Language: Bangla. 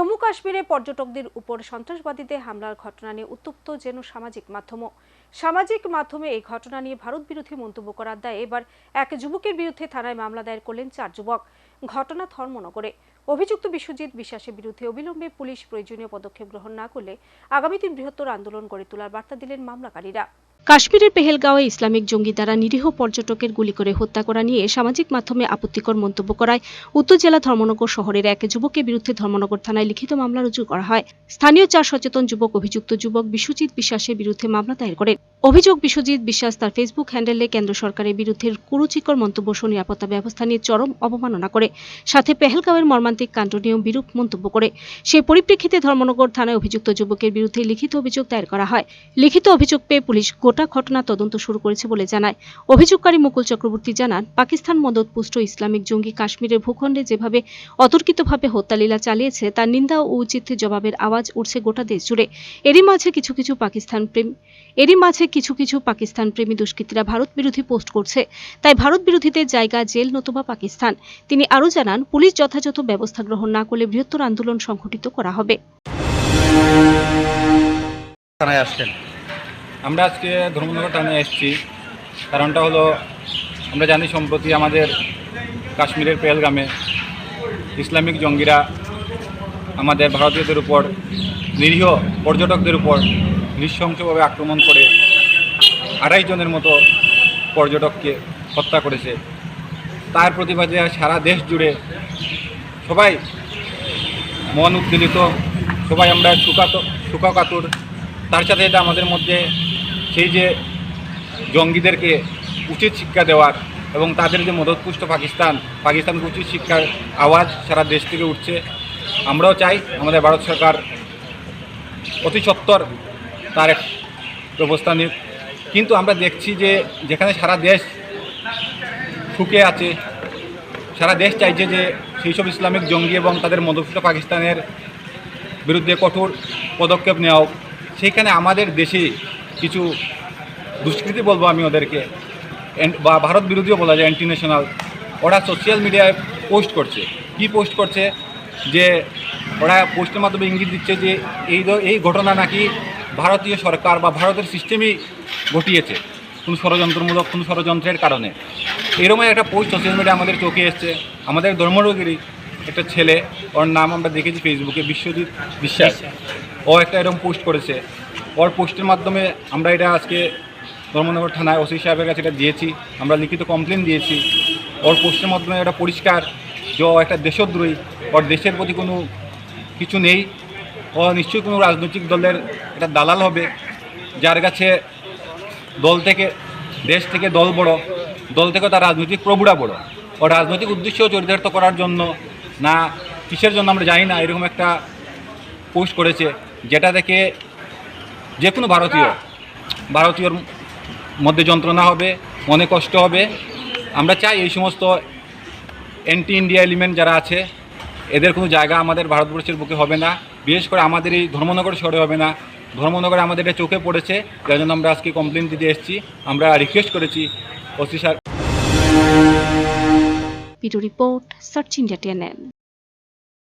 জম্মু কাশ্মীরে পর্যটকদের উপর সন্ত্রাসবাদীদের হামলার ঘটনা নিয়ে উত্তপ্ত যেন সামাজিক মাধ্যমও। সামাজিক মাধ্যমে এই ঘটনা নিয়ে ভারত বিরোধী মন্তব্য করার দায়ে এবার এক যুবকের বিরুদ্ধে থানায় মামলা দায়ের করলেন চার যুবক। ঘটনা ধর্মনগরে। অভিযুক্ত বিশ্বজিৎ বিশ্বাসের বিরুদ্ধে অবিলম্বে পুলিশ প্রয়োজনীয় পদক্ষেপ গ্রহণ না করলে আগামী দিন বৃহত্তর আন্দোলন গড়ে তোলার বার্তা দিলেন মামলাকারীরা। কাশ্মীরের পেহেলগাঁওয়ে ইসলামিক জঙ্গি দ্বারা নিরীহ পর্যটকের গুলি করে হত্যা করা নিয়ে সামাজিক মাধ্যমে আপত্তিকর মন্তব্য করায় উত্তর জেলা ধর্মনগর শহরের এক যুবকের বিরুদ্ধে ধর্মনগর থানায় লিখিত মামলা রুজু করা হয়। স্থানীয় চার সচেতন যুবক, অভিযুক্ত যুবক বিশ্বজিৎ বিশ্বাসের বিরুদ্ধে মামলা দায়ের করেন। অভিযোগ বিশ্বজিৎ বিশ্বাস তার ফেসবুক হ্যান্ডেলে কেন্দ্র সরকারের বিরুদ্ধে কুরুচিকর মন্তব্য সহ নিরাপত্তা ব্যবস্থা নিয়ে চরম অবমাননা করে, সাথে পেহেলগাঁওয়ের মর্মান্তিক কাণ্ড নিয়েও বিরূপ মন্তব্য করে। সেই পরিপ্রেক্ষিতে ধর্মনগর থানায় অভিযুক্ত যুবকের বিরুদ্ধে লিখিত অভিযোগ দায়ের করা হয়। লিখিত অভিযোগ পেয়ে পুলিশ গোটা ঘটনা তদন্ত শুরু করেছে বলে জানায়। অভিযোগকারী মুকুল চক্রবর্তী জানান, পাকিস্তান মদতপুষ্ট ইসলামিক জঙ্গি কাশ্মীরের ভূখণ্ডে যেভাবে অতর্কিতভাবে হত্যালীলা চালিয়েছে, তার নিন্দা ও উচিত জবাবের আওয়াজ উঠছে গোটা দেশ জুড়ে। এরই মাঝে কিছু কিছু পাকিস্তান প্রেম, এরই মাঝে কিছু কিছু পাকিস্তান প্রেমী দুষ্কৃতীরা ভারত বিরোধী পোস্ট করছে। তাই ভারত বিরোধীদের জায়গা জেল নতুবা পাকিস্তান। তিনি আরও জানান, পুলিশ যথাযথ ব্যবস্থা গ্রহণ না করলে বৃহত্তর আন্দোলন সংঘটিত করা হবে। আমরা আজকে ধর্মনগর থানায় এসেছি। কারণটা হলো, আমরা জানি সম্প্রতি আমাদের কাশ্মীরের পেহেলগামে ইসলামিক জঙ্গিরা আমাদের ভারতীয়দের উপর, নিরীহ পর্যটকদের উপর নৃশংসভাবে আক্রমণ করে আড়াই জনের মতো পর্যটককে হত্যা করেছে। তার প্রতিবাদে সারা দেশ জুড়ে সবাই মন উদ্বেলিত সবাই আমরা সুকাত সুখাকাতুর তার সাথে এটা আমাদের মধ্যে সেই যে জঙ্গিদেরকে উচিত শিক্ষা দেওয়ার এবং তাদের যে মদতপুষ্ট পাকিস্তান, পাকিস্তানকে উচিত শিক্ষার আওয়াজ সারা দেশ থেকে উঠছে। আমরাও চাই আমাদের ভারত সরকার অতি সত্বর তার এক ব্যবস্থা নিক। কিন্তু আমরা দেখছি যে যেখানে সারা দেশ ঠুকে আছে, সারা দেশ চাইছে যে সেই সব ইসলামিক জঙ্গি এবং তাদের মদতপুষ্ট পাকিস্তানের বিরুদ্ধে কঠোর পদক্ষেপ নেওয়া হোক। সেইখানে আমাদের দেশে কিছু দুষ্কৃতি বলব আমি ওদেরকে। বা ভারত বিরোধীও বলা যায় অ্যান্টি ন্যাশনাল ওরা সোশ্যাল মিডিয়ায় পোস্ট করছে। কি পোস্ট করছে? যে ওরা পোস্টের মাধ্যমে ইঙ্গিত দিচ্ছে যে এই এই ঘটনা নাকি ভারতীয় সরকার বা ভারতের সিস্টেমই ঘটিয়েছে কোনো ষড়যন্ত্রমূলক কোনো ষড়যন্ত্রের কারণে। এরকম একটা পোস্ট সোশ্যাল মিডিয়া আমাদের চোখে এসছে। আমাদের ধর্মরগিরি একটা ছেলে ওর নাম আমরা দেখেছি ফেসবুকে বিশ্বজিৎ বিশ্বাস। ও একটা এরকম পোস্ট করেছে। ওর পোস্টের মাধ্যমে আমরা এটা আজকে ধর্মনগর থানায় ওসি সাহেবের কাছে এটা দিয়েছি। আমরা লিখিত কমপ্লেন দিয়েছি। ওর পোস্টের মাধ্যমে এটা পরিষ্কার যে ও একটা দেশদ্রোহী ওর দেশের প্রতি কোনো কিছু নেই। ও নিশ্চয়ই কোনো রাজনৈতিক দলের এটা দালাল হবে, যার কাছে দল থেকে, দেশ থেকে দল বড়, দল থেকে তার রাজনৈতিক প্রভুরা বড়। ও রাজনৈতিক উদ্দেশ্য চরিতার্থ করার জন্য না, কিসের জন্য আমরা জানি না, এরকম একটা পোস্ট করেছে, যেটা থেকে যে কোনো ভারতীয়, ভারতীয়র মধ্যে যন্ত্রণা হবে, মনে কষ্ট হবে। আমরা চাই এই সমস্ত অ্যান্টি ইন্ডিয়া এলিমেন্ট যারা আছে এদের কোনো জায়গা আমাদের ভারতবর্ষের বুকে হবে না। বিশেষ করে আমাদের এই ধর্মনগর শহরে হবে না। ধর্মনগরে আমাদের এটা চোখে পড়েছে, যার জন্য আমরা আজকে কমপ্লেন দিতে এসেছি। আমরা রিকোয়েস্ট করেছি OC sir. Report search India